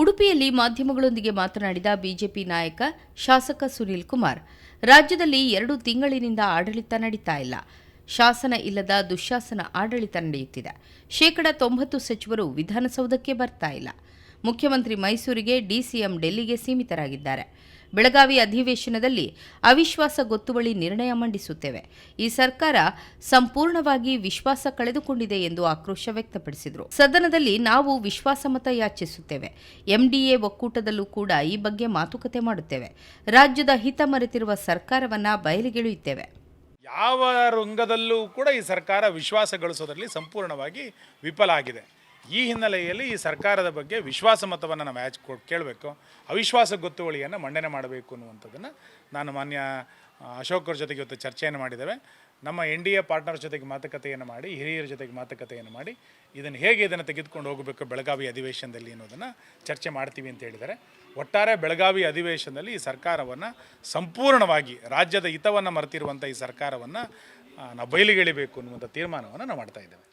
ಉಡುಪಿಯಲ್ಲಿ ಮಾಧ್ಯಮಗಳೊಂದಿಗೆ ಮಾತನಾಡಿದ ಬಿಜೆಪಿ ನಾಯಕ ಶಾಸಕ ಸುನೀಲ್ ಕುಮಾರ್, ರಾಜ್ಯದಲ್ಲಿ ಎರಡು ತಿಂಗಳಿನಿಂದ ಆಡಳಿತ ನಡೀತಾ ಇಲ್ಲ. ಶಾಸನ ಇಲ್ಲದ ದುಶಾಸನ ಆಡಳಿತ ನಡೆಯುತ್ತಿದೆ. ಶೇಕಡ ತೊಂಬತ್ತು ಸಚಿವರು ವಿಧಾನಸೌಧಕ್ಕೆ ಬರ್ತಾ ಇಲ್ಲ. ಮುಖ್ಯಮಂತ್ರಿ ಮೈಸೂರಿಗೆ ಡಿಸಿಎಂ ಡೆಲ್ಲಿಗೆ ಸೀಮಿತರಾಗಿದ್ದಾರೆ. ಬೆಳಗಾವಿ ಅಧಿವೇಶನದಲ್ಲಿ ಅವಿಶ್ವಾಸ ಗೊತ್ತುವಳಿ ನಿರ್ಣಯ ಮಂಡಿಸುತ್ತೇವೆ. ಈ ಸರ್ಕಾರ ಸಂಪೂರ್ಣವಾಗಿ ವಿಶ್ವಾಸ ಕಳೆದುಕೊಂಡಿದೆ ಎಂದು ಆಕ್ರೋಶ ವ್ಯಕ್ತಪಡಿಸಿದರು. ಸದನದಲ್ಲಿ ನಾವು ವಿಶ್ವಾಸಮತ ಯಾಚಿಸುತ್ತೇವೆ. ಎಂಡಿಎ ಒಕ್ಕೂಟದಲ್ಲೂ ಕೂಡ ಈ ಬಗ್ಗೆ ಮಾತುಕತೆ ಮಾಡುತ್ತೇವೆ. ರಾಜ್ಯದ ಹಿತ ಮರೆತಿರುವ ಸರ್ಕಾರವನ್ನ ಬಯಲಿಗೆಳೆಯುತ್ತೇವೆ. ಯಾವ ರಂಗದಲ್ಲೂ ಕೂಡ ಈ ಸರ್ಕಾರ ವಿಶ್ವಾಸ ಗಳಿಸೋದ್ರಲ್ಲಿ ಸಂಪೂರ್ಣವಾಗಿ ವಿಫಲ ಆಗಿದೆ. ಈ ಹಿನ್ನೆಲೆಯಲ್ಲಿ ಈ ಸರ್ಕಾರದ ಬಗ್ಗೆ ವಿಶ್ವಾಸ ಮತವನ್ನು ನಾವು ಕೇಳಬೇಕು. ಅವಿಶ್ವಾಸ ಗೊತ್ತುವಳಿಯನ್ನು ಮಂಡನೆ ಮಾಡಬೇಕು ಅನ್ನುವಂಥದ್ದನ್ನು ನಾನು ಮಾನ್ಯ ಅಶೋಕ್ ಅವ್ರ ಜೊತೆಗೆ ಇವತ್ತು ಚರ್ಚೆಯನ್ನು ಮಾಡಿದ್ದೇವೆ. ನಮ್ಮ ಎನ್ ಡಿ ಎ ಪಾರ್ಟ್ನರ್ ಜೊತೆಗೆ ಮಾತುಕತೆಯನ್ನು ಮಾಡಿ, ಹಿರಿಯರ ಜೊತೆಗೆ ಮಾತುಕತೆಯನ್ನು ಮಾಡಿ, ಇದನ್ನು ಹೇಗೆ ಇದನ್ನು ತೆಗೆದುಕೊಂಡು ಹೋಗಬೇಕು ಬೆಳಗಾವಿ ಅಧಿವೇಶನದಲ್ಲಿ ಅನ್ನೋದನ್ನು ಚರ್ಚೆ ಮಾಡ್ತೀವಿ ಅಂತ ಹೇಳಿದರೆ ಒಟ್ಟಾರೆ ಬೆಳಗಾವಿ ಅಧಿವೇಶನದಲ್ಲಿ ಈ ಸರ್ಕಾರವನ್ನು ಸಂಪೂರ್ಣವಾಗಿ ರಾಜ್ಯದ ಹಿತವನ್ನು ಮರೆತಿರುವಂಥ ಈ ಸರ್ಕಾರವನ್ನು ನಾವು ಬಯಲಿಗೆಳಿಬೇಕು ಅನ್ನುವಂಥ ತೀರ್ಮಾನವನ್ನು ನಾವು ಮಾಡ್ತಾ ಇದ್ದೇವೆ.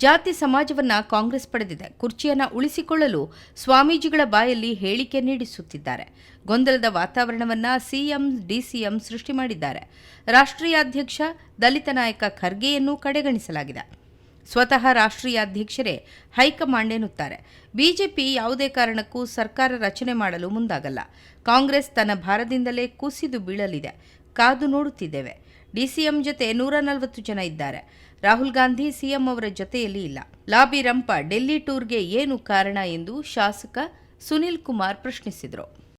ಜಾತಿ ಸಮಾಜವನ್ನ ಕಾಂಗ್ರೆಸ್ ಪಡೆದಿದೆ. ಕುರ್ಚಿಯನ್ನ ಉಳಿಸಿಕೊಳ್ಳಲು ಸ್ವಾಮೀಜಿಗಳ ಬಾಯಲ್ಲಿ ಹೇಳಿಕೆ ನೀಡಿಸುತ್ತಿದ್ದಾರೆ. ಗೊಂದಲದ ವಾತಾವರಣವನ್ನ ಸಿಎಂ, ಡಿಸಿಎಂ ಸೃಷ್ಟಿ ಮಾಡಿದ್ದಾರೆ. ರಾಷ್ಟ್ರೀಯ ಅಧ್ಯಕ್ಷ ದಲಿತ ನಾಯಕ ಖರ್ಗೆಯನ್ನು ಕಡೆಗಣಿಸಲಾಗಿದೆ. ಸ್ವತಃ ರಾಷ್ಟ್ರೀಯ ಅಧ್ಯಕ್ಷರೇ ಹೈಕಮಾಂಡ್ ಎನ್ನುತ್ತಾರೆ. ಬಿಜೆಪಿ ಯಾವುದೇ ಕಾರಣಕ್ಕೂ ಸರ್ಕಾರ ರಚನೆ ಮಾಡಲು ಮುಂದಾಗಲ್ಲ. ಕಾಂಗ್ರೆಸ್ ತನ್ನ ಭಾರದಿಂದಲೇ ಕುಸಿದು ಬೀಳಲಿದೆ. ಕಾದು ನೋಡುತ್ತಿದ್ದೇವೆ. ಡಿಸಿಎಂ ಜೊತೆ ನೂರ ನಲವತ್ತು ಜನ ಇದ್ದಾರೆ. ರಾಹುಲ್ ಗಾಂಧಿ ಸಿಎಂ ಅವರ ಜೊತೆಯಲ್ಲಿ ಇಲ್ಲ. ಲಾಬಿ ರಂಪ ಡೆಲ್ಲಿ ಟೂರ್ಗೆ ಏನು ಕಾರಣ ಎಂದು ಶಾಸಕ ಸುನಿಲ್ ಕುಮಾರ್ ಪ್ರಶ್ನಿಸಿದರು.